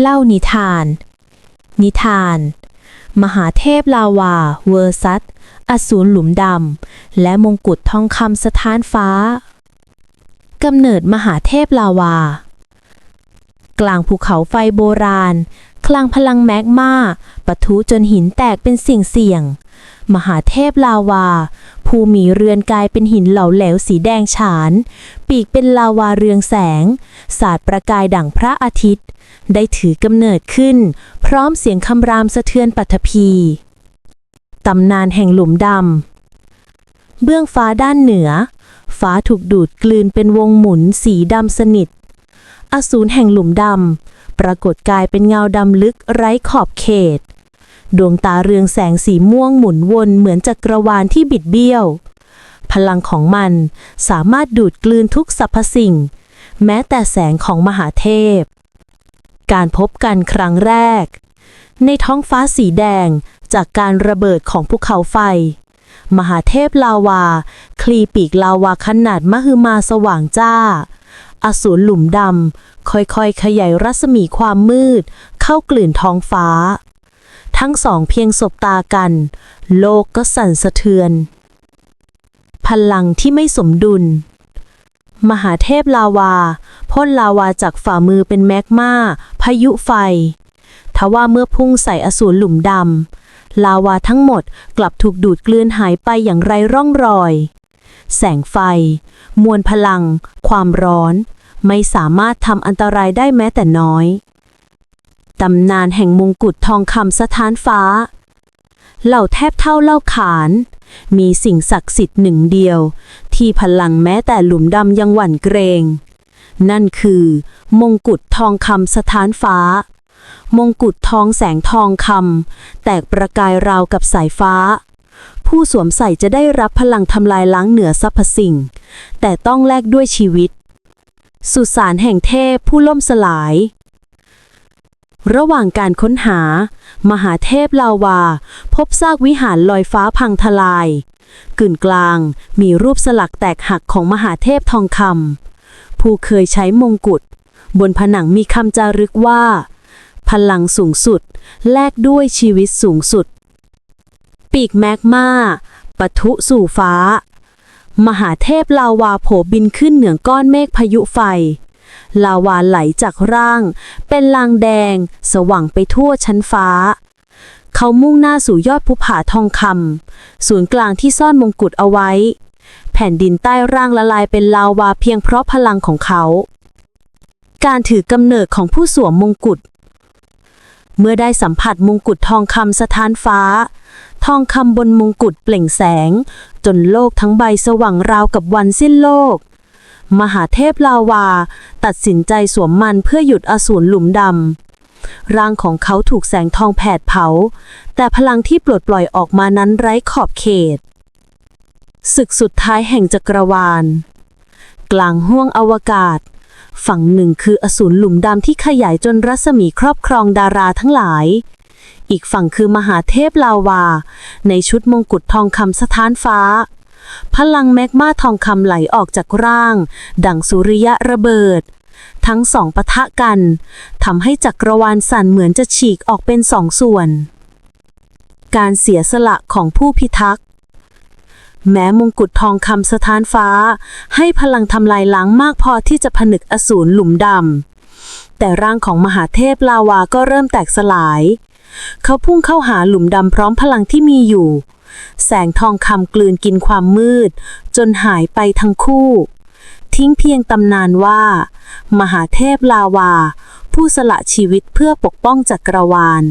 เล่านิทาน นิทาน มหาเทพลาวา เวอร์ซัส อสูรหลุมดำ และมงกุฎทองคำสถานฟ้ากำเนิดมหาเทพลาวา กลางภูเขาไฟโบราณ คลังพลังแมกมาปะทุจนหินแตกเป็นสิ่งเสี่ยง มหาเทพลาวาภูมิเรือนกลายเป็นหินเหลาแหลวสีแดงฉาน ปีกเป็นลาวาเรืองแสง สาดประกายดั่งพระอาทิตย์ ได้ถือกำเนิดขึ้น พร้อมเสียงคำรามสะเทือนปัทภีตำนานแห่งหลุมดำ เบื้องฟ้าด้านเหนือ ฟ้าถูกดูดกลืนเป็นวงหมุนสีดำสนิท อสูรแห่งหลุมดำ ปรากฏกายเป็นเงาดำลึกไร้ขอบเขต ดวงตาเรืองแสงสีม่วงหมุนวนเหมือนจักรวาลที่บิดเบี้ยว พลังของมันสามารถดูดกลืนทุกสรรพสิ่ง แม้แต่แสงของมหาเทพ การพบกันครั้งแรก ในท้องฟ้าสีแดงจากการระเบิดของภูเขาไฟ มหาเทพลาวา คลีปีกลาวาขนาดมหึมาสว่างจ้า อสูรหลุมดำค่อยๆ ขยายรัศมีความมืด เข้ากลืนท้องฟ้า ทั้งสองเพียงสบตากัน โลกก็สั่นสะเทือน พลังที่ไม่สมดุล มหาเทพลาวาพ่นลาวาจากฝ่ามือเป็นแมกมาพายุไฟ ทว่าเมื่อพุ่งใส่อสูรหลุมดำลาวาทั้งหมดกลับถูกดูดกลืนหายไปอย่างไรร่องรอย แสงไฟ มวลพลัง ความร้อน ไม่สามารถทำอันตรายได้แม้แต่น้อย ตำนานแห่งมงกุฎทองคำสถานฟ้า เหล่าแทบเท่าเล่าขาน มีสิ่งศักดิ์สิทธิ์หนึ่งเดียว ที่พลังแม้แต่หลุมดำยังหวั่นเกรง นั่นคือ มงกุฎทองคำสถานฟ้า มงกุฎทองแสงทองคำแตกประกายราวกับสายฟ้าผู้สวมใส่จะได้รับพลังทำลายล้างเหนือสรรพสิ่ง แต่ต้องแลกด้วยชีวิต สุสานแห่งเทพผู้ล่มสลาย ระหว่างการค้นหา มหาเทพลาวา พบซากวิหารลอยฟ้าพังทลาย กึ่นกลางมีรูปสลักแตกหักของมหาเทพทองคำผู้เคยใช้มงกุฎ บนผนังมีคำจารึกว่า พลังสูงสุด แลกด้วยชีวิตสูงสุด ปีกแมกมาปะทุสู่ฟ้า มหาเทพลาวาโผบินขึ้นเหนือก้อนเมฆพายุไฟ ลาวาไหลจากร่าง เป็นลางแดง สว่างไปทั่วชั้นฟ้า เขามุ่งหน้าสู่ยอดภูผาทองคำศูนย์กลางที่ซ่อนมงกุฎเอาไว้ แผ่นดินใต้ร่างละลายเป็นลาวาเพียงเพราะพลังของเขา การถือกำเนิดของผู้สวมมงกุฎเมื่อได้สัมผัสมงกุฎทองคำสถานฟ้า ทองคำบนมงกุฎเปล่งแสง จนโลกทั้งใบสว่างราวกับวันสิ้นโลก มหาเทพลาวา ตัดสินใจสวมมันเพื่อหยุดอสูรหลุมดำ ร่างของเขาถูกแสงทองแผดเผา แต่พลังที่ปลดปล่อยออกมานั้นไร้ขอบเขต ศึกสุดท้ายแห่งจักรวาล กลางห้วงอวกาศ ฝั่งหนึ่งคืออสูรหลุมดำที่ขยายจนรัศมีครอบครองดาราทั้งหลายอีกฝั่งคือมหาเทพลาวา ในชุดมงกุฎทองคำสถานฟ้า พลังแมกมาทองคำไหลออกจากร่าง ดั่งสุริยะระเบิด ทั้งสองปะทะกันทำให้จักรวาลสั่นเหมือนจะฉีกออกเป็นสองส่วน การเสียสละของผู้พิทักษ์แม้มงกุฎทองคำสถานฟ้า ให้พลังทำลายล้างมากพอที่จะผนึกอสูรหลุมดำ แต่ร่างของมหาเทพลาวาก็เริ่มแตกสลาย เขาพุ่งเข้าหาหลุมดำพร้อมพลังที่มีอยู่ แสงทองคำกลืนกินความมืด จนหายไปทั้งคู่ ทิ้งเพียงตำนานว่า มหาเทพลาวา ผู้สละชีวิตเพื่อปกป้องจักรวาล